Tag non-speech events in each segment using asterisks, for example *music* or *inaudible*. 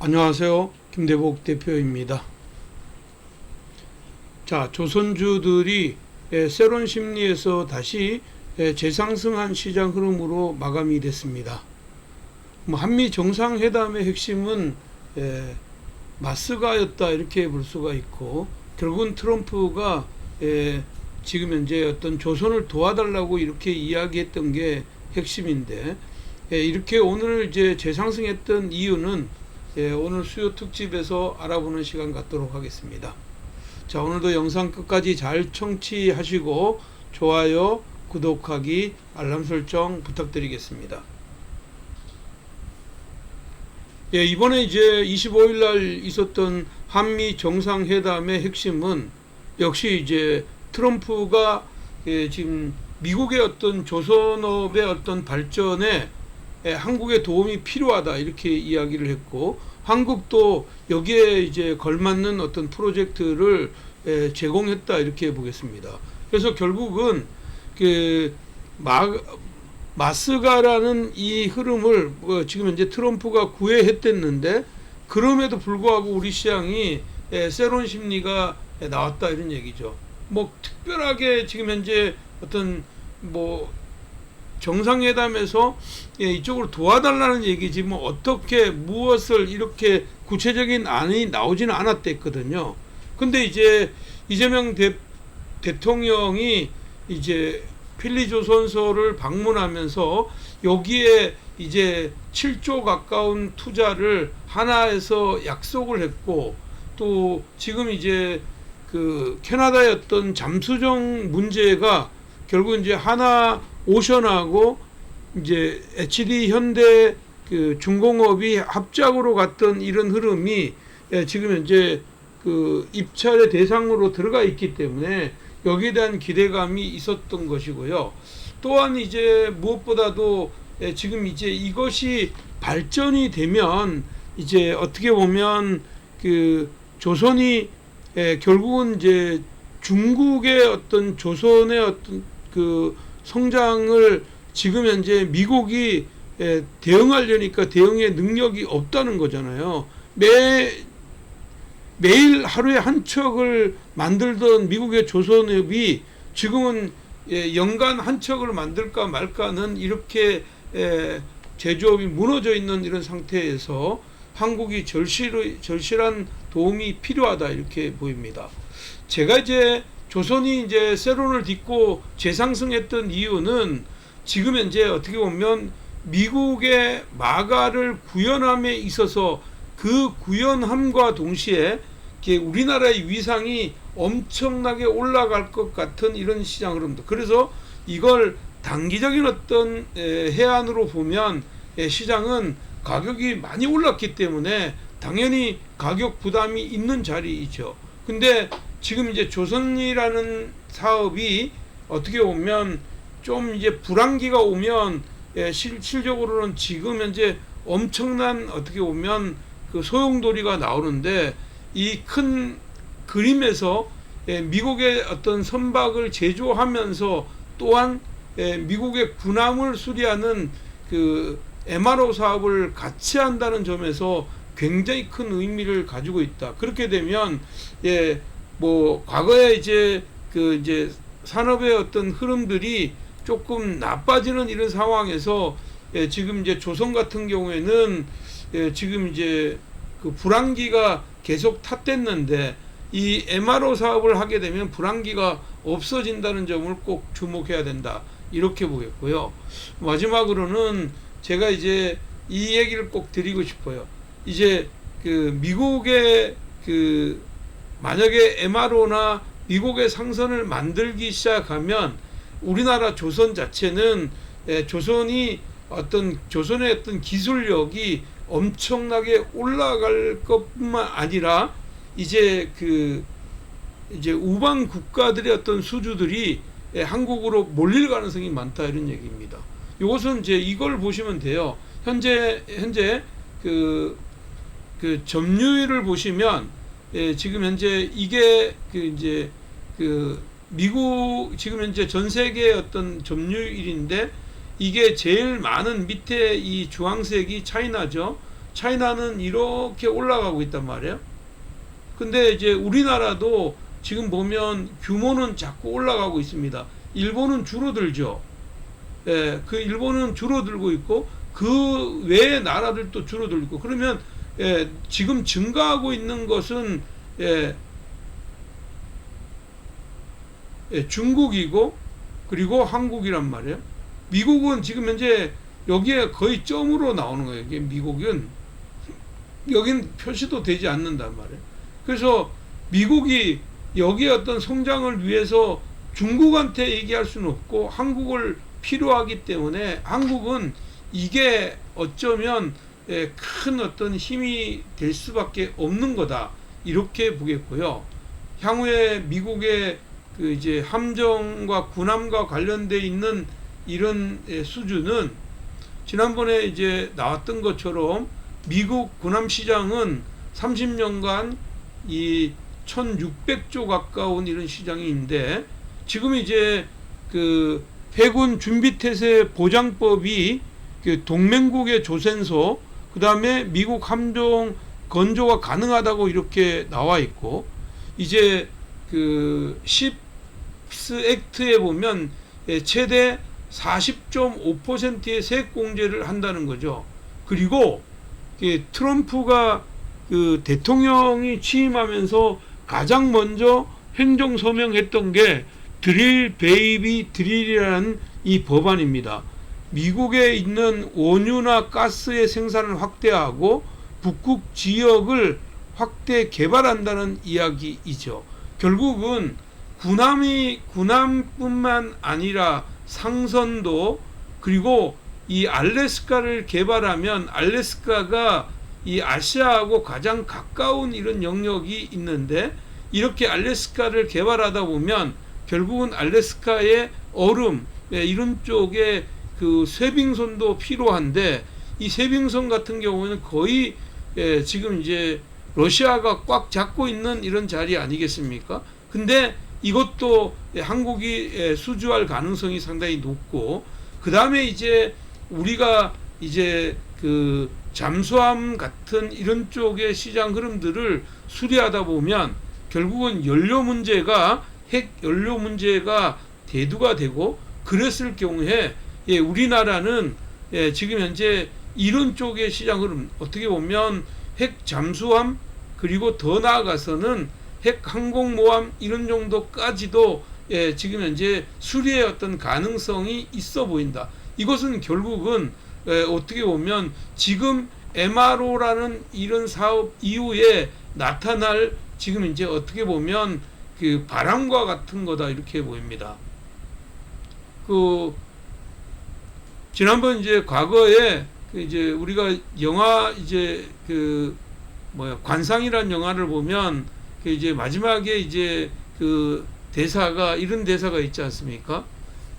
안녕하세요. 김대복 대표입니다. 자, 조선주들이 에, 세론 심리에서 다시 에, 재상승한 시장 흐름으로 마감이 됐습니다. 뭐 한미 정상회담의 핵심은 에, 마스가였다 이렇게 볼 수가 있고 결국은 트럼프가 에, 지금 현재 어떤 조선을 도와달라고 이렇게 이야기했던 게 핵심인데 에, 이렇게 오늘 이제 재상승했던 이유는 예, 오늘 수요 특집에서 알아보는 시간 갖도록 하겠습니다. 자, 오늘도 영상 끝까지 잘 청취하시고 좋아요, 구독하기, 알람 설정 부탁드리겠습니다. 예, 이번에 이제 25일 날 있었던 한미 정상회담의 핵심은 역시 이제 트럼프가 예, 지금 미국의 어떤 조선업의 어떤 발전에 예, 한국의 도움이 필요하다 이렇게 이야기를 했고 한국도 여기에 이제 걸맞는 어떤 프로젝트를 예, 제공했다 이렇게 보겠습니다. 그래서 결국은 그 마, 마스가라는 이 흐름을 뭐 지금 현재 트럼프가 구애했댔는데 그럼에도 불구하고 우리 시장이 예, 세론 심리가 예, 나왔다 이런 얘기죠. 뭐 특별하게 지금 현재 어떤 뭐 정상회담에서 예, 이쪽으로 도와달라는 얘기지 뭐 어떻게 무엇을 이렇게 구체적인 안이 나오지는 않았댔거든요. 근데 이제 이재명 대, 대통령이 이제 필리조선소를 방문하면서 여기에 이제 7조 가까운 투자를 하나에서 약속을 했고 또 지금 이제 그 캐나다의 어떤 잠수정 문제가 결국 이제 하나 오션하고 이제 HD 현대 그 중공업이 합작으로 갔던 이런 흐름이 예, 지금 현재 그 입찰의 대상으로 들어가 있기 때문에 여기에 대한 기대감이 있었던 것이고요. 또한 이제 무엇보다도 예, 지금 이제 이것이 발전이 되면 이제 어떻게 보면 그 조선이 예, 결국은 이제 중국의 어떤 조선의 어떤 그 성장을 지금 현재 미국이 예, 대응하려니까 대응의 능력이 없다는 거잖아요. 매 매일 하루에 한 척을 만들던 미국의 조선업이 지금은 예, 연간 한 척을 만들까 말까는 이렇게 예, 제조업이 무너져 있는 이런 상태에서 한국이 절실 절실한 도움이 필요하다 이렇게 보입니다. 제가 이제 조선이 이제 세론을 딛고 재상승했던 이유는 지금 현재 어떻게 보면 미국의 마가를 구현함에 있어서 그 구현함과 동시에 우리나라의 위상이 엄청나게 올라갈 것 같은 이런 시장 흐름도 그래서 이걸 단기적인 어떤 해안으로 보면 시장은 가격이 많이 올랐기 때문에 당연히 가격 부담이 있는 자리이죠. 근데 지금 이제 조선이라는 사업이 어떻게 보면 좀 이제 불황기가 오면 예, 실, 실적으로는 지금 현재 엄청난 어떻게 보면 그 소용돌이가 나오는데 이 큰 그림에서 예, 미국의 어떤 선박을 제조하면서 또한 예, 미국의 군함을 수리하는 그 MRO 사업을 같이 한다는 점에서 굉장히 큰 의미를 가지고 있다. 그렇게 되면 예, 뭐 과거에 이제 그 이제 산업의 어떤 흐름들이 조금 나빠지는 이런 상황에서 예, 지금 이제 조선 같은 경우에는 예, 지금 이제 그 불황기가 계속 탓됐는데 이 MRO 사업을 하게 되면 불황기가 없어진다는 점을 꼭 주목해야 된다 이렇게 보겠고요. 마지막으로는 제가 이제 이 얘기를 꼭 드리고 싶어요. 이제 그 미국의 그 만약에 MRO나 미국의 상선을 만들기 시작하면 우리나라 조선 자체는 예, 조선이 어떤 조선의 어떤 기술력이 엄청나게 올라갈 것뿐만 아니라 이제 그 이제 우방 국가들의 어떤 수주들이 예, 한국으로 몰릴 가능성이 많다 이런 얘기입니다. 이것은 이제 이걸 보시면 돼요. 현재 현재 그, 그 점유율을 보시면 예, 지금 현재 이게 그 이제 그 미국 지금 현재 전 세계 어떤 점유율인데 이게 제일 많은 밑에 이 주황색이 차이나죠. 차이나는 이렇게 올라가고 있단 말이에요. 근데 이제 우리나라도 지금 보면 규모는 자꾸 올라가고 있습니다. 일본은 줄어들죠. 예, 그 일본은 줄어들고 있고 그 외의 나라들도 줄어들고 그러면 예, 지금 증가하고 있는 것은 예, 예, 중국이고 그리고 한국이란 말이에요. 미국은 지금 현재 여기에 거의 점으로 나오는 거예요. 이게 미국은 여긴 표시도 되지 않는단 말이에요. 그래서 미국이 여기에 어떤 성장을 위해서 중국한테 얘기할 수는 없고 한국을 필요하기 때문에 한국은 이게 어쩌면 예, 큰 어떤 힘이 될 수밖에 없는 거다 이렇게 보겠고요. 향후에 미국의 그 이제 함정과 군함과 관련돼 있는 이런 예, 수준은 지난번에 이제 나왔던 것처럼 미국 군함 시장은 30년간 이 1600조 가까운 이런 시장이 있는데 지금 이제 그 해군 준비태세 보장법이 그 동맹국의 조선소 그 다음에 미국 함정 건조가 가능하다고 이렇게 나와 있고 이제 그 십스 액트에 보면 예, 최대 40.5%의 세액 공제를 한다는 거죠. 그리고 그 트럼프가 그 대통령이 취임하면서 가장 먼저 행정 서명했던 게 드릴 베이비 드릴이라는 이 법안입니다. 미국에 있는 원유나 가스의 생산을 확대하고 북극 지역을 확대 개발한다는 이야기이죠. 결국은 군함이 군함뿐만 아니라 상선도 그리고 이 알래스카를 개발하면 알래스카가 이 아시아하고 가장 가까운 이런 영역이 있는데 이렇게 알래스카를 개발하다 보면 결국은 알래스카의 얼음 예, 이런 쪽에 그 쇠빙선도 필요한데 이 쇠빙선 같은 경우는 거의 예, 지금 이제 러시아가 꽉 잡고 있는 이런 자리 아니겠습니까? 근데 이것도 한국이 예, 수주할 가능성이 상당히 높고 그 다음에 이제 우리가 이제 그 잠수함 같은 이런 쪽의 시장 흐름들을 수리하다 보면 결국은 연료 문제가 핵 연료 문제가 대두가 되고 그랬을 경우에 예, 우리나라는 예, 지금 현재 이런 쪽의 시장 흐름 어떻게 보면 핵 잠수함 그리고 더 나아가서는 핵 항공모함 이런 정도까지도 예, 지금 현재 수리의 어떤 가능성이 있어 보인다. 이것은 결국은 예, 어떻게 보면 지금 MRO라는 이런 사업 이후에 나타날 지금 이제 어떻게 보면 그 바람과 같은 거다 이렇게 보입니다. 그 지난번 이제 과거에 그 이제 우리가 영화 이제 그 뭐야 관상이란 영화를 보면 그 이제 마지막에 이제 그 대사가 이런 대사가 있지 않습니까?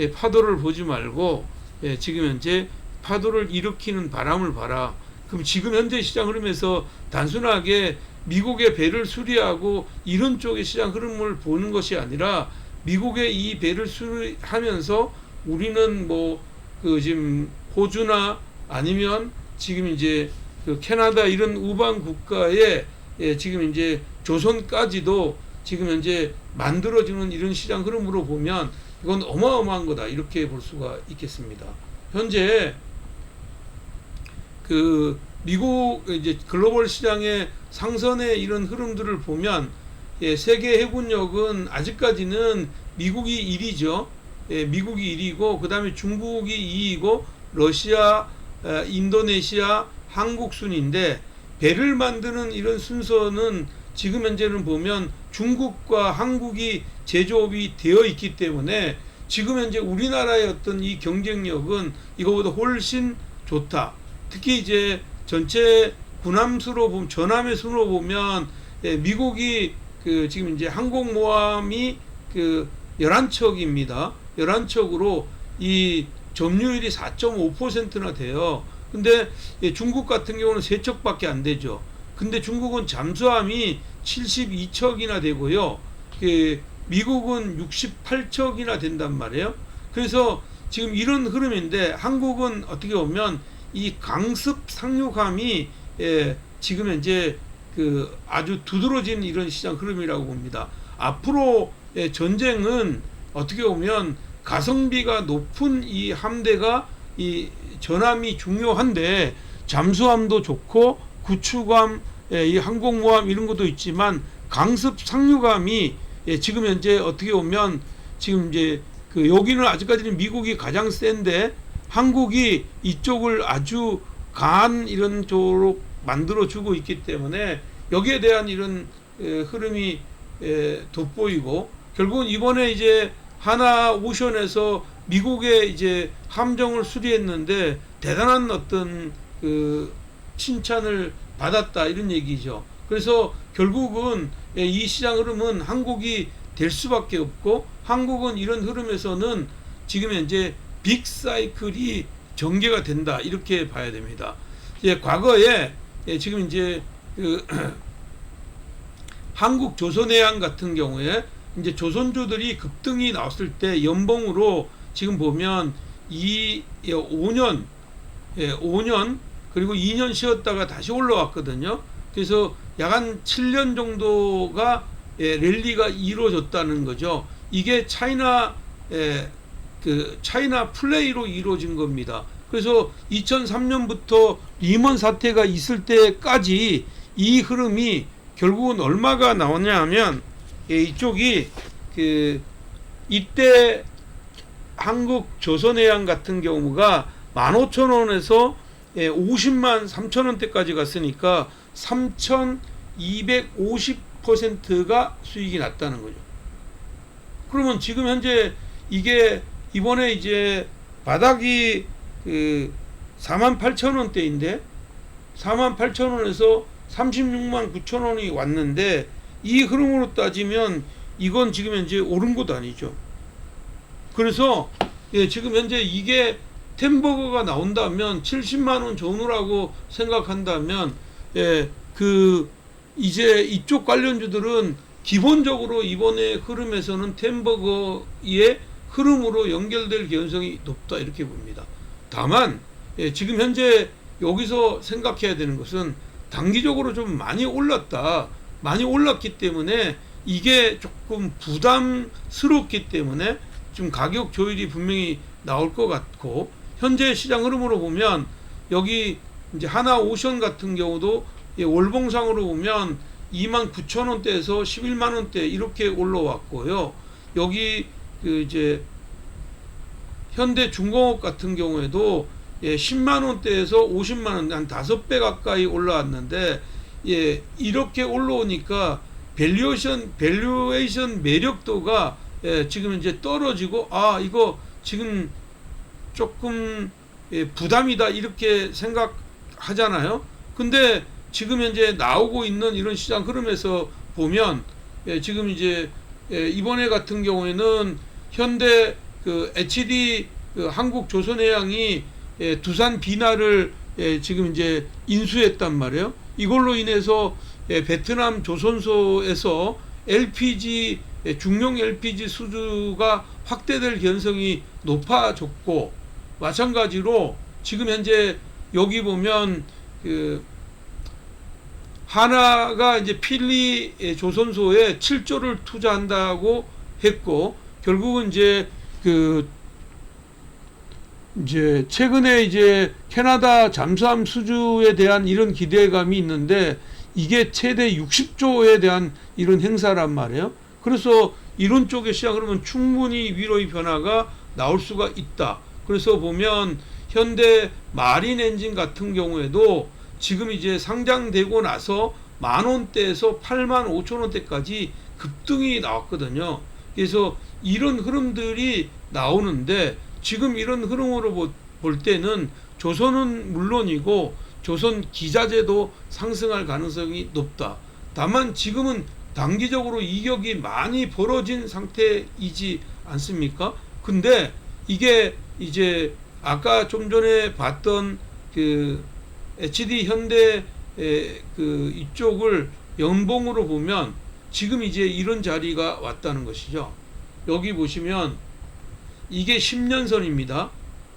예, 파도를 보지 말고 예, 지금 현재 파도를 일으키는 바람을 봐라. 그럼 지금 현재 시장 흐름에서 단순하게 미국의 배를 수리하고 이런 쪽의 시장 흐름을 보는 것이 아니라 미국의 이 배를 수리하면서 우리는 뭐 그 지금 호주나 아니면 지금 이제 그 캐나다 이런 우방 국가에 예, 지금 이제 조선까지도 지금 현재 만들어지는 이런 시장 흐름으로 보면 이건 어마어마한 거다 이렇게 볼 수가 있겠습니다. 현재 그 미국 이제 글로벌 시장의 상선의 이런 흐름들을 보면 예, 세계 해군력은 아직까지는 미국이 1위죠. 예, 미국이 1위고 그 다음에 중국이 2위고 러시아, 에, 인도네시아, 한국 순인데 배를 만드는 이런 순서는 지금 현재는 보면 중국과 한국이 제조업이 되어 있기 때문에 지금 현재 우리나라의 어떤 이 경쟁력은 이거보다 훨씬 좋다. 특히 이제 전체 군함수로 보면 전함의 수로 보면 예, 미국이 그 지금 이제 항공모함이 그 11척입니다. 11척으로 이 점유율이 4.5%나 돼요. 근데 예, 중국 같은 경우는 3척밖에 안 되죠. 근데 중국은 잠수함이 72척이나 되고요. 그 미국은 68척이나 된단 말이에요. 그래서 지금 이런 흐름인데 한국은 어떻게 보면 이 강습 상륙함이 예, 지금 현재 그 아주 두드러진 이런 시장 흐름이라고 봅니다. 앞으로 예, 전쟁은 어떻게 보면 가성비가 높은 이 함대가 이 전함이 중요한데 잠수함도 좋고 구축함, 예, 이 항공모함 이런 것도 있지만 강습 상륙함이 예, 지금 현재 어떻게 보면 지금 이제 그 여기는 아직까지는 미국이 가장 센데 한국이 이쪽을 아주 강한 이런 쪽으로 만들어 주고 있기 때문에 여기에 대한 이런 에, 흐름이 에, 돋보이고 결국은 이번에 이제 하나 오션에서 미국의 이제 함정을 수리했는데 대단한 어떤 그 칭찬을 받았다 이런 얘기죠. 그래서 결국은 예, 이 시장 흐름은 한국이 될 수밖에 없고 한국은 이런 흐름에서는 지금 현재 빅 사이클이 전개가 된다 이렇게 봐야 됩니다. 예, 과거에 예, 지금 이제 그 *clears throat* 한국 조선해양 같은 경우에 이제 조선주들이 급등이 나왔을 때 연봉으로 지금 보면 이 5년 예, 5년 그리고 2년 쉬었다가 다시 올라왔거든요. 그래서 약 한 7년 정도가 예, 랠리가 이루어졌다는 거죠. 이게 차이나 예, 그 차이나 플레이로 이루어진 겁니다. 그래서 2003년부터 리먼 사태가 있을 때까지 이 흐름이 결국은 얼마가 나오냐 하면 예, 이쪽이 그 이때 한국 조선해양 같은 경우가 15,000원에서 예, 50만 3천원대까지 갔으니까 3,250%가 수익이 났다는 거죠. 그러면 지금 현재 이게 이번에 이제 바닥이 그 48,000원대인데 48,000원에서 36만 9천원이 왔는데 이 흐름으로 따지면 이건 지금 현재 오른 것도 아니죠. 그래서 예, 지금 현재 이게 템버거가 나온다면 70만 원 전후라고 생각한다면 예, 그 이제 이쪽 관련주들은 기본적으로 이번에 흐름에서는 템버거의 흐름으로 연결될 개연성이 높다 이렇게 봅니다. 다만 예, 지금 현재 여기서 생각해야 되는 것은 단기적으로 좀 많이 올랐다. 많이 올랐기 때문에 이게 조금 부담스럽기 때문에 좀 가격 조율이 분명히 나올 것 같고 현재 시장 흐름으로 보면 여기 이제 하나 오션 같은 경우도 예, 월봉상으로 보면 2만 9천 원대에서 11만 원대 이렇게 올라왔고요. 여기 그 이제 현대 중공업 같은 경우에도 예, 10만 원대에서 50만 원, 한 다섯 배 가까이 올라왔는데 예, 이렇게 올라오니까 밸류에이션 밸류에이션 매력도가 예, 지금 이제 떨어지고 아 이거 지금 조금 예, 부담이다 이렇게 생각하잖아요. 근데 지금 현재 나오고 있는 이런 시장 흐름에서 보면 예, 지금 이제 예, 이번에 같은 경우에는 현대 그 HD 그 한국 조선해양이 예, 두산 비나를 예, 지금 이제 인수했단 말이에요. 이걸로 인해서 예, 베트남 조선소에서 LPG 예, 중용 LPG 수주가 확대될 개연성이 높아졌고 마찬가지로 지금 현재 여기 보면 그 하나가 이제 필리 예, 조선소에 7조를 투자한다고 했고 결국은 이제 그 이제 최근에 이제 캐나다 잠수함 수주에 대한 이런 기대감이 있는데 이게 최대 60조에 대한 이런 행사란 말이에요. 그래서 이런 시장 그러면 충분히 위로의 변화가 나올 수가 있다. 그래서 보면 현대 마린 엔진 같은 경우에도 지금 이제 상장되고 나서 만 원대에서 8만 5천 원대까지 급등이 나왔거든요. 그래서 이런 흐름들이 나오는데 지금 이런 흐름으로 보- 볼 때는 조선은 물론이고 조선 기자재도 상승할 가능성이 높다. 다만 지금은 단기적으로 이격이 많이 벌어진 상태이지 않습니까? 근데 이게 이제 아까 좀 전에 봤던 그 HD 현대 에, 그 이쪽을 연봉으로 보면 지금 이제 이런 자리가 왔다는 것이죠. 여기 보시면 이게 10년선입니다.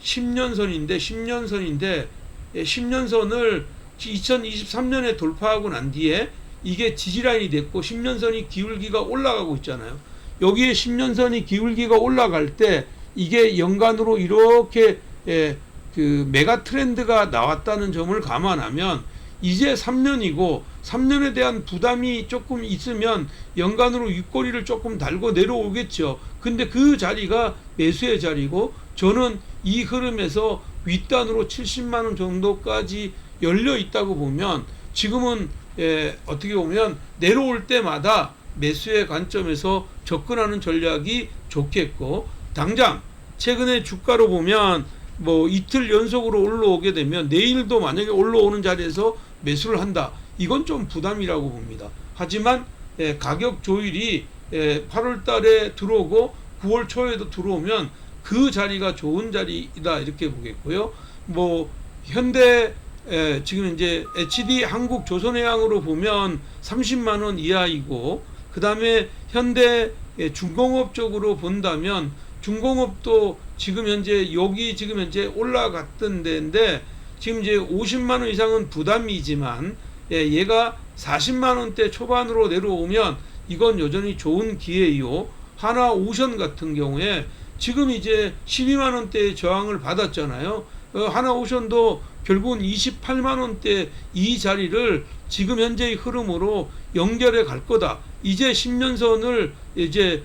10년선인데 10년선인데 10년선을 2023년에 돌파하고 난 뒤에 이게 지지라인이 됐고 10년선이 기울기가 올라가고 있잖아요. 여기에 10년선이 기울기가 올라갈 때 이게 연간으로 이렇게 예, 그 메가 트렌드가 나왔다는 점을 감안하면 이제 3년이고 3년에 대한 부담이 조금 있으면 연간으로 윗꼬리를 조금 달고 내려오겠죠. 근데 그 자리가 매수의 자리고 저는 이 흐름에서 윗단으로 70만 원 정도까지 열려 있다고 보면 지금은 예, 어떻게 보면 내려올 때마다 매수의 관점에서 접근하는 전략이 좋겠고 당장 최근에 주가로 보면 뭐 이틀 연속으로 올라오게 되면 내일도 만약에 올라오는 자리에서 매수를 한다. 이건 좀 부담이라고 봅니다. 하지만 예, 가격 조율이 예, 8월 달에 들어오고 9월 초에도 들어오면 그 자리가 좋은 자리이다 이렇게 보겠고요. 뭐 현대 에, 지금 이제 HD 한국 조선해양으로 보면 30만 원 이하이고 그 다음에 현대 예, 중공업 쪽으로 본다면 중공업도 지금 현재 여기 지금 현재 올라갔던 데인데 지금 이제 50만 원 이상은 부담이지만 예, 얘가 40만 원대 초반으로 내려오면 이건 여전히 좋은 기회요. 하나 오션 같은 경우에 지금 이제 12만 원대의 저항을 받았잖아요. 어, 하나 오션도 결국은 28만 원대 이 자리를 지금 현재의 흐름으로 연결해 갈 거다. 이제 10년선을 이제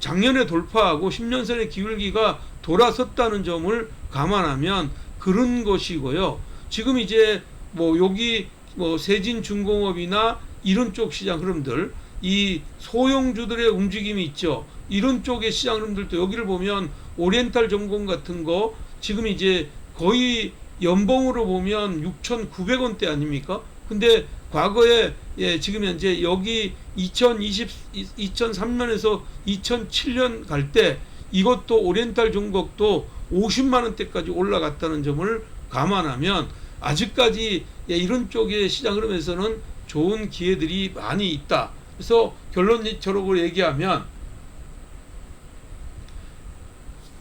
작년에 돌파하고 10년선의 기울기가 돌아섰다는 점을 감안하면 그런 것이고요. 지금 이제 뭐 여기 뭐 세진중공업이나 이런 쪽 시장 흐름들 이 소형주들의 움직임이 있죠. 이런 쪽의 시장 흐름들도 여기를 보면 오리엔탈 전공 같은 거 지금 이제 거의 연봉으로 보면 6,900원대 아닙니까? 근데 과거에 예, 지금 현재 여기 2020 2003년에서 2007년 갈 때 이것도 오리엔탈 종목도 50만 원대까지 올라갔다는 점을 감안하면 아직까지 예, 이런 쪽의 시장 흐름에서는 좋은 기회들이 많이 있다. 그래서 결론적으로 얘기하면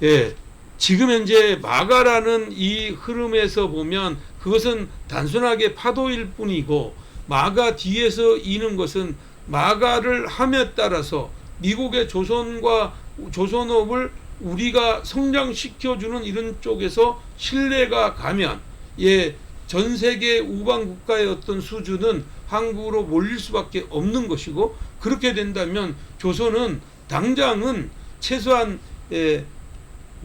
예, 지금 현재 마가라는 이 흐름에서 보면 그것은 단순하게 파도일 뿐이고 마가 뒤에서 이는 것은 마가를 함에 따라서 미국의 조선과 조선업을 우리가 성장시켜주는 이런 쪽에서 신뢰가 가면 예, 전 세계 우방 국가의 어떤 수준은 한국으로 몰릴 수밖에 없는 것이고 그렇게 된다면 조선은 당장은 최소한 예,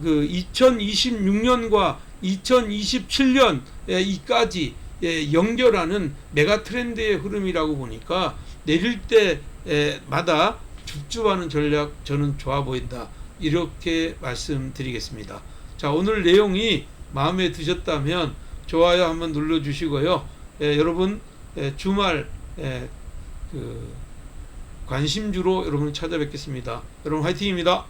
그 2026년과 2027년 이까지 예, 연결하는 메가 트렌드의 흐름이라고 보니까 내릴 때마다 줍줍하는 전략 저는 좋아 보인다 이렇게 말씀드리겠습니다. 자 오늘 내용이 마음에 드셨다면 좋아요 한번 눌러주시고요. 예, 여러분 예, 주말 예, 그 관심주로 여러분 찾아뵙겠습니다. 여러분 화이팅입니다.